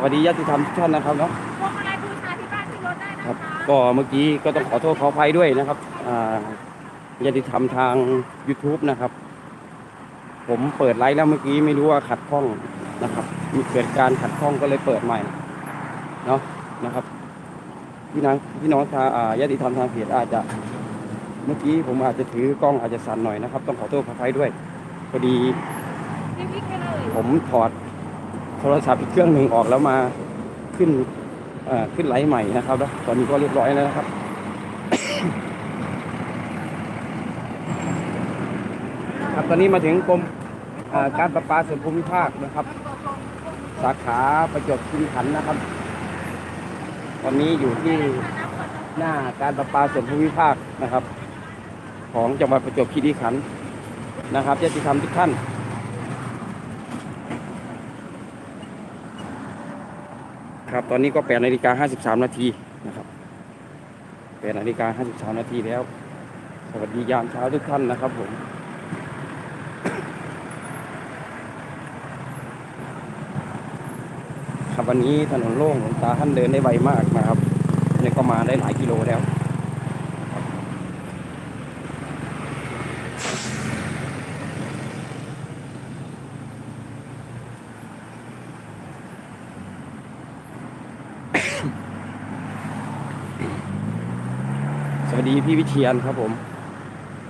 ก็สวัสดีญาติธรรมทุกท่านนะครับเนาะพวงมาลัยบูชาที่บ้านที่รถได้นะคคะรับก็เมื่อกี้ก็ต้องขอโทษขออภัยด้วยนะครับอ่าญาติธรรมทาง YouTube นะครับ ผมเปิดไลฟ์แล้วเมื่อกี้ไม่รู้ว่าขัดข้องนะครับ มีเกิดการขัดข้องก็เลยเปิดใหม่เนาะนะครับพี่น้องพี่น้องทางอ่าญาติธรรมทางเพจอาจจะ เมื่อกี้ผมอาจจะถือกล้องอาจจะสั่นหน่อยนะครับ ต้องขอโทษขออภัยด้วยพอดีรีบวิ่งไปเลยผมถอด โทรศัพท์อีกเครื่องหนึ่งออกแล้วมาขึ้นขึ้นไลฟ์ใหม่นะครับแล้วตอนนี้ก็เรียบร้อยแล้วนะครับครับตอนนี้มาถึงกรมการประปาส่วนภูมิภาคนะครับ สาขาประจวบคีรีขันธ์นะครับ ตอนนี้อยู่ที่หน้าการประปาส่วนภูมิภาคนะครับ ของจังหวัดประจวบคีรีขันธ์นะครับญาติธรรมทุกท่าน ครับตอนนี้ก็8นาฬิกา53 นาทีนะครับ8นาฬิกา53 นาทีแล้ว สวัสดียามเช้าทุกท่านนะครับผมครับวันนี้ถนนโล่งหลวงตาท่านเดินได้ไวมากนะครับเนี่ยก็มาได้หลายกิโลแล้วครับสวัสดี พี่วิเชียนครับผม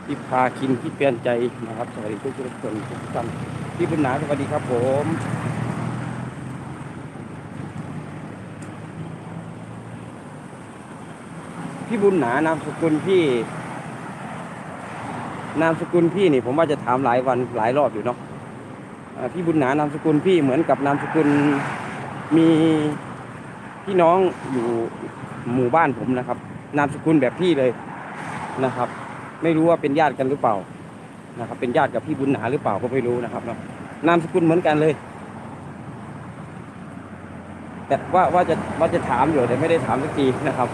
พี่พาคินพี่เปลี่ยนใจนะครับสวัสดีทุกทุกคนทุกท่านพี่บุญนาสวัสดีครับผมพี่บุญหนานามสกุลพี่นามสกุลพี่นี่ ผมว่าจะถามหลายวันหลายรอบอยู่เนาะพี่บุญหนานามสกุลพี่เหมือนกับนามสกุลมีพี่น้องอยู่หมู่บ้านผมนะครับ นามสกุลแบบพี่เลย นะครับ ไม่รู้ว่าเป็นญาติกันหรือเปล่านะครับ เป็นญาติกับพี่บุญหนาหรือเปล่าก็ไม่รู้นะครับเนาะนามสกุลเหมือนกันเลย แต่ว่าว่าจะว่าจะถามอยู่แต่ไม่ได้ถามสักทีนะครับ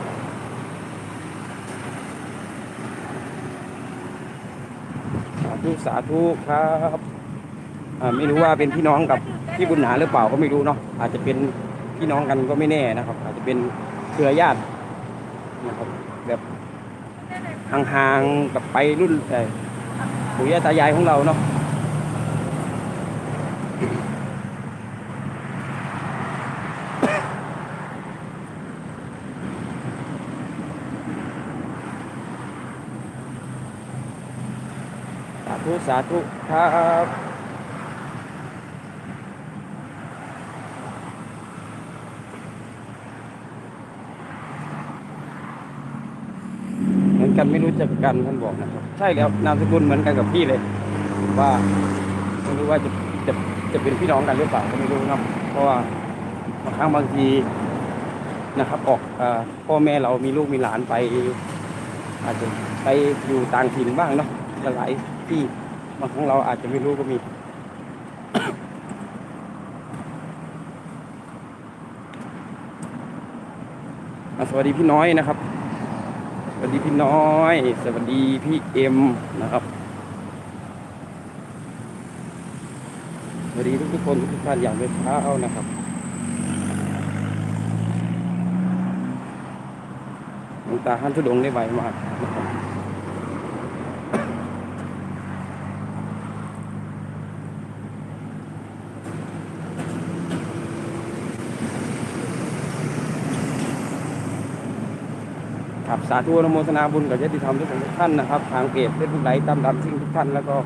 สาธุสาธุครับอ่าไม่รู้ว่าเป็นพี่น้องกับพี่บุญหนาหรือเปล่าก็ไม่รู้เนาะอาจจะเป็นพี่น้องกันก็ไม่แน่นะครับ อาจจะเป็นเครือญาตินะครับแบบ ห่างๆกับไปรุ่นปู่ย่าตายายของเราเนาะสาธุสาธุครับเหมือน กันไม่รู้จักกันท่านบอกนะครับ ใช่แล้วนามสกุลเหมือนกันกับพี่เลย ว่าไม่รู้ว่าจะจะจะเป็นพี่น้องกันหรือเปล่าก็ไม่รู้นะเพราะว่าบางครั้งบางทีนะครับ ออกอพ่อแม่เรามีลูกมีหลานไป อาจจะไปอยู่ต่างถิ่นบ้างเนาะหลายที่บางครั้งเราอาจจะไม่รู้ก็มีสวัสดีพี่น้อยนะครับ ดีพี่น้อย สวัสดีพี่เอ็มนะครับ สวัสดีทุกๆคนทุกท่านอย่างเป็นเช้านะครับหลวงตาหันทุดงได้ไวมากนะครับ สาธุอนุโมทนาบุญกับญาติธรรมทุกท่านนะครับ ทางเพจเฟซบุ๊กไลฟ์ตั้มดำซิ่งทุกท่านแล้วก็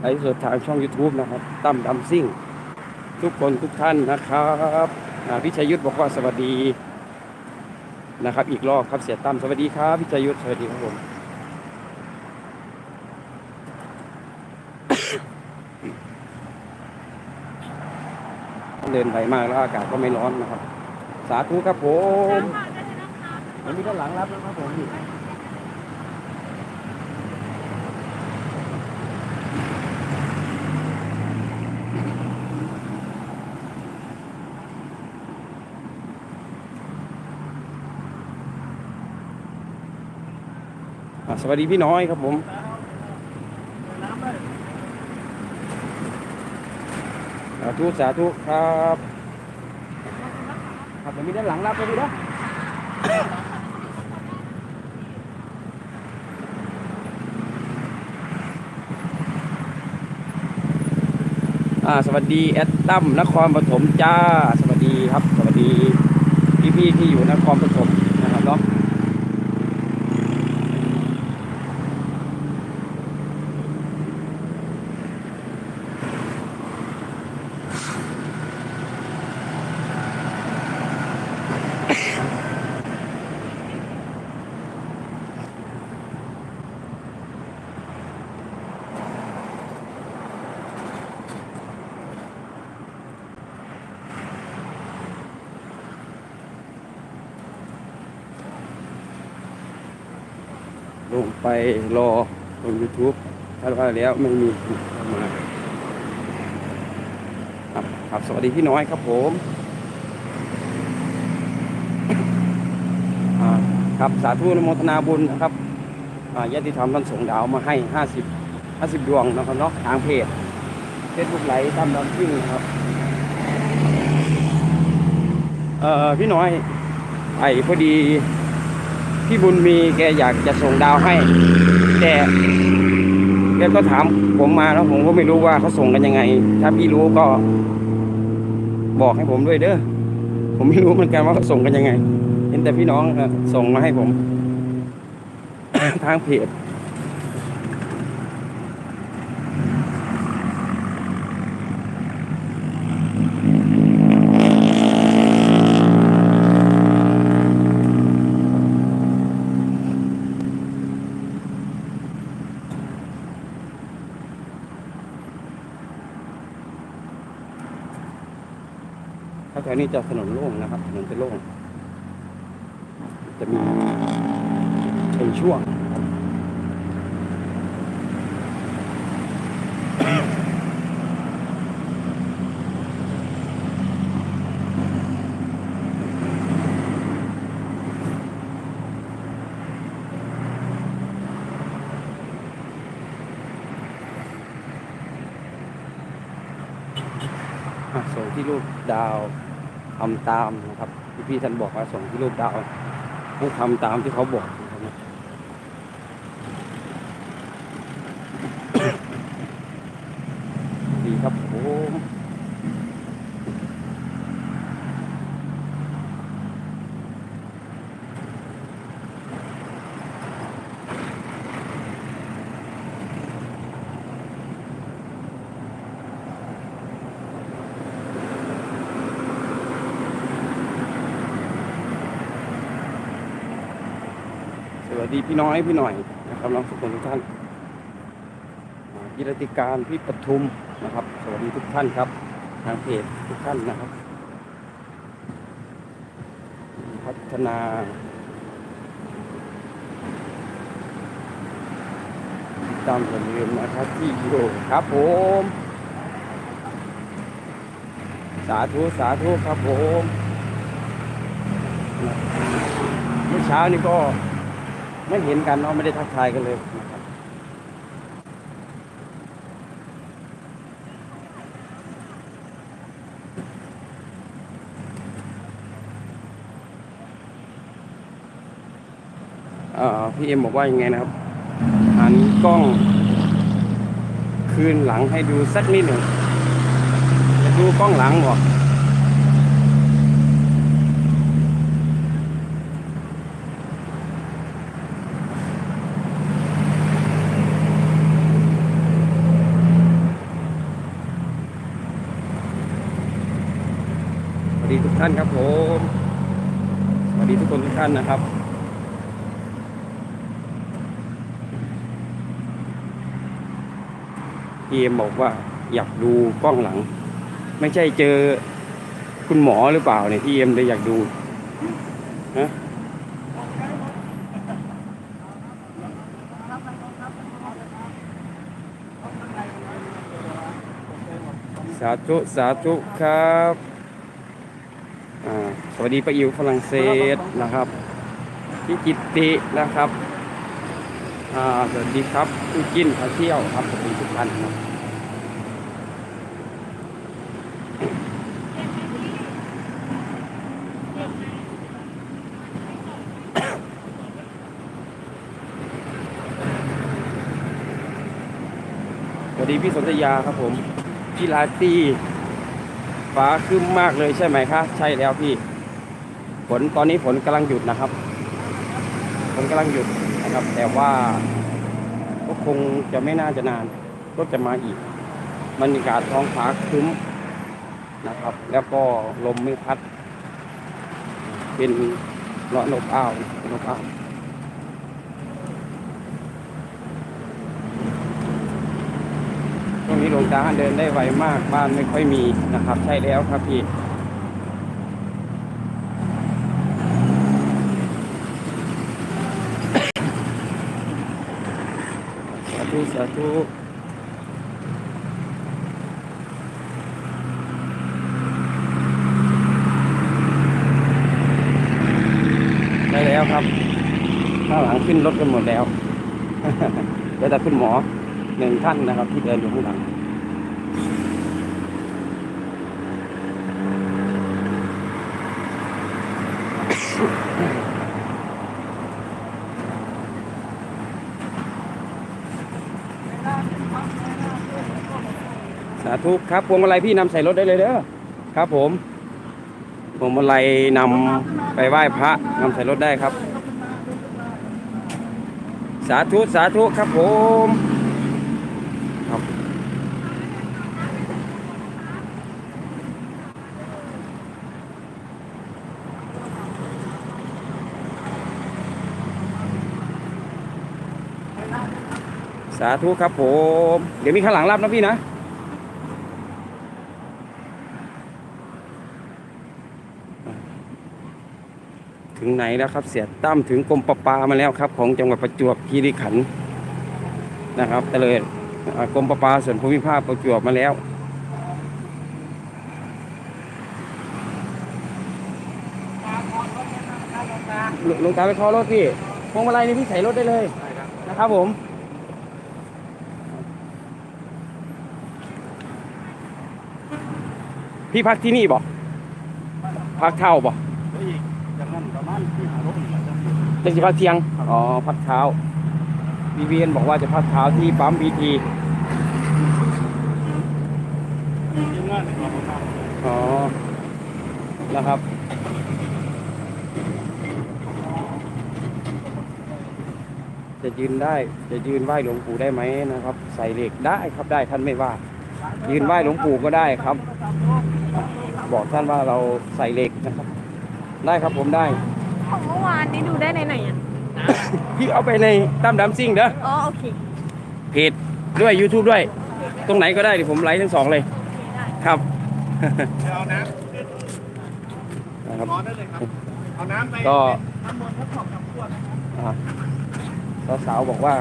ไลฟ์สดทางช่อง YouTube นะครับตั้มดำซิ่ง ทุกคนทุกท่านนะครับพิชัยยุทธบอกว่าสวัสดีนะครับ อีกรอบครับเสียตั้มสวัสดีครับพิชัยยุทธสวัสดีครับผมเดินไปมากแล้วอากาศก็ไม่ร้อนนะครับ สาธุครับผม ผมมีด้านหลังรับนะครับผมอยู่สวัสดีพี่น้อยครับผมสาธุสาธุครับ ครับเดี๋ยวมีด้านหลังรับไปดูนะ อ่าสวัสดีแอดตั้มนครปฐมจ้า สวัสดีครับ สวัสดีพี่ๆที่อยู่นครปฐมนะครับเนาะ ลง ไปรอลง YouTube ถ้าว่าแล้วไม่มีมาครับครับสวัสดีพี่น้อยครับผมครับสาธุนโมทนาบุญนะครับอ่าญาติธรรมท่านส่งดาวมาให้50 50ดวงนะครับเนาะทางเพจเฟซบุ๊กไหลตามดำซิ่งครับเอ่อพี่น้อยไอ้พอดี พี่บุญมีแกอยากจะส่งดาวให้ แต่แกก็ถามผมมาแล้วผมก็ไม่รู้ว่าเขาส่งกันยังไง ถ้าพี่รู้ก็ บอกให้ผมด้วยเด้อผมไม่รู้เหมือนกันว่าเขาส่งกันยังไง เห็นแต่พี่น้องส่งมาให้ผม ทางเพจ วนี้จะถนนโล่งนะครับถนนจะโล่ง จะมีเป็นช่วงครับอะส่งที่รูปดาว ทำตามนะครับที่พี่ท่านบอกว่าส่งที่รูปดาวให้ทำตามที่เขาบอกนะครับ ดีครับผมสวัส ดีพี่น้อยพี่หน่อยนะครับน้องสุขทุกท่านอ่ากิรติการพี่ปทุมนะครับ สวัสดีทุกท่านครับ ทางเพจทุกท่านนะครับ พัฒนาตามอย่าลืมนะครับที่โยครับผม สาธุสาธุครับผมเมื่อเช้านี้ก็ ไม่เห็นกันเนาะไม่ได้ทักทายกันเลยนะครับพี่เอ็มบอกว่ายังไงนะครับหันกล้อง คืนหลังให้ดูสักนิดหนึ่งจะดูกล้องหลังบอก ท่านครับผม สวัสดีทุกคนทุกท่านนะครับ เอ็มบอกว่าอยากดูกล้องหลัง ไม่ใช่เจอคุณหมอหรือเปล่าเนี่ยพีเอ็มเลยอยากดูฮะสาธุสาธุครับ วัสดีประยูรฝรั่งเศสนะครับพี่จิตตินะครับสวัสดีครับคุณกินพาเที่ยวครับสวัสดีทุกท่านครับสวัสดีพี่สนธยาครับผมพี่ลาตี้ฟ้าขึ้นมากเลยใช่ไหมคะใช่แล้วพี่ ฝนตอนนี้ฝนกำลังหยุดนะครับฝนกำลังหยุดนะครับ แต่ว่าก็คงจะไม่น่าจะนานก็จะมาอีกบรรยากาศท้องฟ้าครึ้มนะครับ แล้วก็ลมไม่พัด เป็นเลาะนกอ้าวนกอ้าวช่วงนี้หลวงตาเดินได้ไวมากบ้านไม่ค่อยมีนะครับ ใช่แล้วครับพี่ ธุสาธุได้แล้วครับข้างหลังขึ้นรถกันหมดแล้วเดี๋ยวแต่คุณหมอหนึ่งท่านนะครับ ที่เดินอยู่ข้างหลัง สาธุครับพวงมาลัยพี่นำใส่รถได้เลยเด้อครับ ผมพวงมาลัยนำไปไหว้พระนำใส่รถได้ครับ สาธุสาธุครับผมครับสาธุครับผม เดี๋ยวมีข้างหลังรับนะพี่นะ ถึงไหนแล้วครับ เสียตั้มถึงกรมประปามาแล้วครับ ของจังหวัดประจวบคีรีขันธ์นะครับแต่เลยกรมประปาส่วนภูมิภาคประจวบมาแล้วลงตาไปเคอรถพี่พวงมาลัยนี่พี่ใส่รถได้เลยนะครับผมพี่พักที่นี่บ่พักเท่าบ่ จะสิพักเที่ยง อ๋อ พักเช้าบีเวียนบอกว่าจะพักเช้าที่ปั๊มบีทีทีมงานในกองทัพอ๋อนะครับ จะยืนได้ จะยืนไหว้หลวงปู่ได้ไหมนะครับ ใส่เหล็กได้ครับได้ท่านไม่ว่า ยืนไหว้หลวงปู่ก็ได้ครับ บอกท่านว่าเราใส่เหล็กนะครับ ได้ครับผมได้ ของเมื่อวานนี้ดูได้ในไหนอะ พี่เอาไปในตั้มดำซิ่งเด้ออ๋อโอเคเพจด้วย YouTube ด้วย ตรงไหนก็ได้เดี๋ยวผมไลฟ์ทั้งสองเลยครับเอาน้นะครับำร้อนได้เลยครับเอาน้ำไปก็น้ำมนต์ทั้งสองสามขวดอ่าสาวๆบอกว่า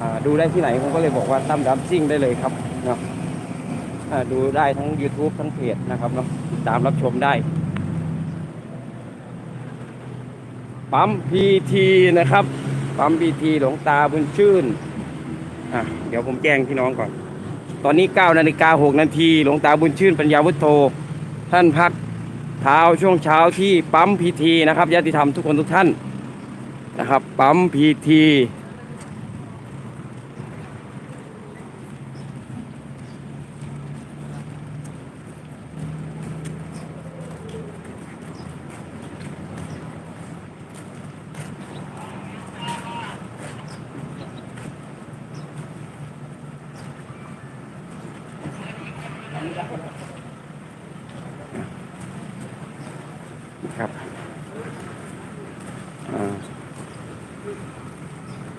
อ่าดูได้ที่ไหนผมก็เลยบอกว่าตั้มดัมซิ่งได้เลยครับเนาะอ่าดูได้ทั้ง YouTube ทั้งเพจนะครับเนาะติดตามรับชมได้ ปั๊มพีทีนะครับ ปั๊มพีทีหลวงตาบุญชื่นอะเดี๋ยวผมแจ้งพี่น้องก่อน ตอนนี้9นาฬิกา6นาทีหลวงตาบุญชื่นปัญญาวุฒโธท่านพักเท้าช่วงเช้าที่ปั๊มพีทีนะครับญาติธรรมทุกคนทุกท่านนะครับ ปั๊มพีที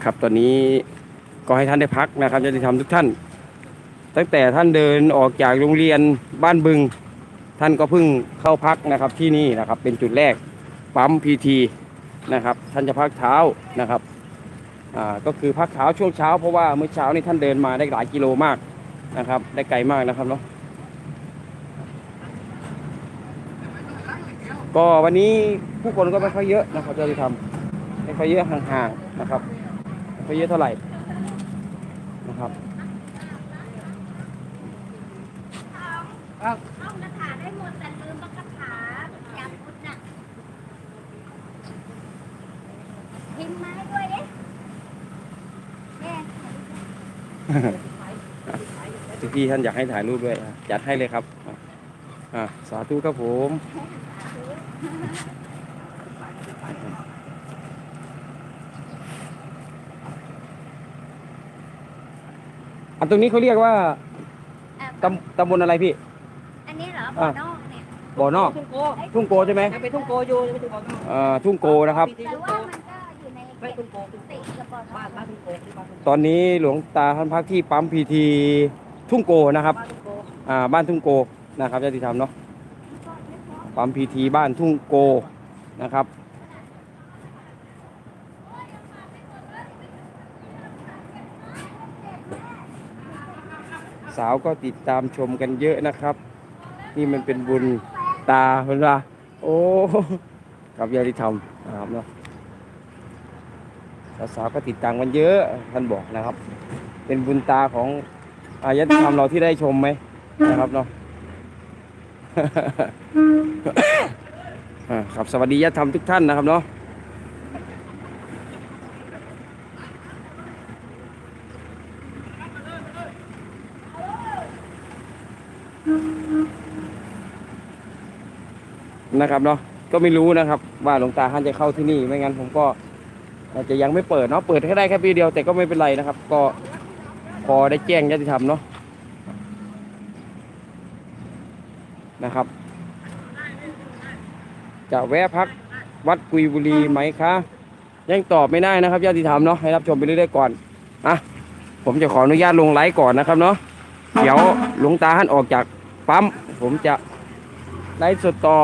ครับตอนนี้ก็ให้ท่านได้พักนะครับจะได้ทำทุกท่าน ตั้งแต่ท่านเดินออกจากโรงเรียนบ้านบึง ท่านก็เพิ่งเข้าพักนะครับที่นี่นะครับเป็นจุดแรกปั๊มพีทีนะครับ ท่านจะพักเท้านะครับอ่าก็คือพักเท้าช่วงเช้าเพราะว่าเมื่อเช้านี่ท่านเดินมาได้หลายกิโลมากนะครับ ได้ไกลมากนะครับเนาะก็วันนี้ผู้คนก็ไม่ค่อยเยอะนะครับจะได้ทำไม่ค่อยเยอะห่างๆนะครับ ไม่เยอะเท่าไหร่นะครับเอากระถาได้หมดแต่ลืมกระถาอยากพุทธน่ะพิมพ์มาให้ด้วยเด้แม่พี่ท่านอยากให้ถ่ายรูปด้วยอะจัดให้เลยครับ อะอะสาธุครับผม อันตรงนี้เขาเรียกว่าเอ่อตำตำบลอะไรพี่ อันนี้เหรอบ่อนอกเนี่ย บ่อนอก ทุ่งโกทุ่งโกใช่ไหมยังเป็นทุ่งโกอยู่ยังเป็นทุ่งโกอยู่เอ่อทุ่งโกนะครับ แต่ว่ามันก็อยู่ในไม่เขตทุ่งโกทุ่งโกติดกับบ่อนอบ้านกบ้านทุ่งโกที่บ้านทุ่งโกตอนนี้หลวงตาท่านพักที่ปั๊มพีทีทุ่งโกนะครับ บ้านทุ่งโกอ่า บ้านทุ่งโกนะครับญาติธรรมเนาะ ปั๊มพีทีบ้านทุ่งโกนะครับ สาวก็ติดตามชมกันเยอะนะครับ นี่มันเป็นบุญตาเห็นปะโอ้ครับญาติธรรมนะครับเนาะสาวๆก็ติดตามกันเยอะท่านบอกนะครับ เป็นบุญตาของอายธรรมเราที่ได้ชมไหมนะครับเนาะอ่าครับสวัสดีญาติธรรมทุกท่านนะครับเนาะ นะครับเนาะก็ไม่รู้นะครับ ว่าหลวงตาท่านจะเข้าที่นี่ไม่งั้นผมก็อาจจะยังไม่เปิดเนาะเปิดแค่ได้แค่ปีเดียวแต่ก็ไม่เป็นไรนะครับ ก็พอได้แจ้งญาติธรรมเนาะนะครับ จะแวะพักวัดกุยบุรีไหมคะยังตอบไม่ได้นะครับญาติธรรมเนาะให้รับชมไปเรื่อยๆก่อนอะผมจะขออนุญาตลงไลฟ์ก่อนนะครับเนาะเดี๋ยวหลวงตาท่านออกจากปั๊มผมจะไลฟ์สดต่อ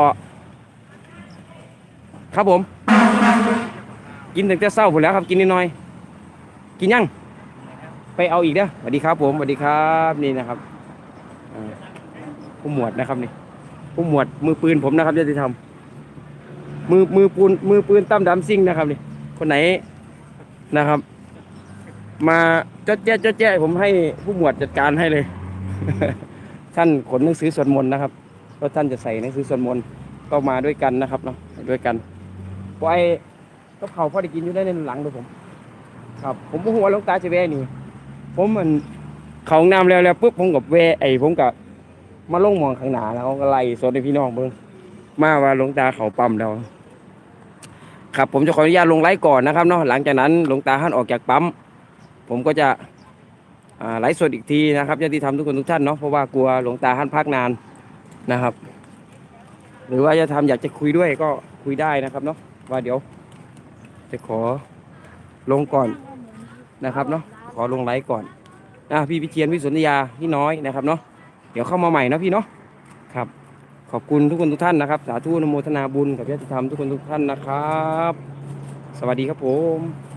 ครับผม กินตั้งแต่เช้าผมแล้วครับกินนิดหน่อย กินยังไปเอาอีกเด้อสวัสดีครับ ผมสวัสดีครับนี่นะครับผู้หมวดนะครับนี่ผู้หมวดมือปืนผมนะครับญาติธรรมมือมือปืนมือปืนตั้มดำซิ่งนะครับนี่คนไหนนะครับ มาจดแจ๊ะจดแจ๊ะผมให้ผู้หมวดจัดการให้เลย ท่านขนหนังสือสวดมนต์นะครับเพราะท่านจะใส่หนังสือสวดมนต์ก็มาด้วยกันนะครับเนาะด้วยกัน พอไอ้ก็เขาพอได้กินอยู่ได้ในหลังด้วยผม ครับ ผมบ่หัวาหลวงตาจะแวหนี่ ผมมันเขาหน้ำแล้วแล้วปุ๊บผมกับแวไอ้ผมกับมาลงมองข้างหน้าแล้วก็ไล่สดให้พี่น้องเบิ่งมาว่าหลวงตาเขาปั๊มแล้วครับ ผมจะขออนุญาตลงไลฟ์ก่อนนะครับเนาะหลังจากนั้นหลวงตาท่านออกจากปั๊มผมก็จะไลฟ์สดอีกทีนะครับญาติธรรมทุกคนทุกท่านเนาะเพราะว่ากลัวหลวงตาท่านพักนานนะครับ หรือว่าญาติธรรมอยากจะคุยด้วยก็คุยได้นะครับเนาะ ว่าเดี๋ยว จะขอลงก่อนนะครับเนาะขอลงไลฟ์ก่อนนะพี่พิเชียนพี่สุนิยาพี่น้อยนะครับเนาะเดี๋ยวเข้ามาใหม่นะพี่เนาะครับ ขอบคุณทุกคนทุกท่านนะครับ สาธุนโมทนาบุญกับญาติธรรมทุกคนทุกท่านนะครับ สวัสดีครับผม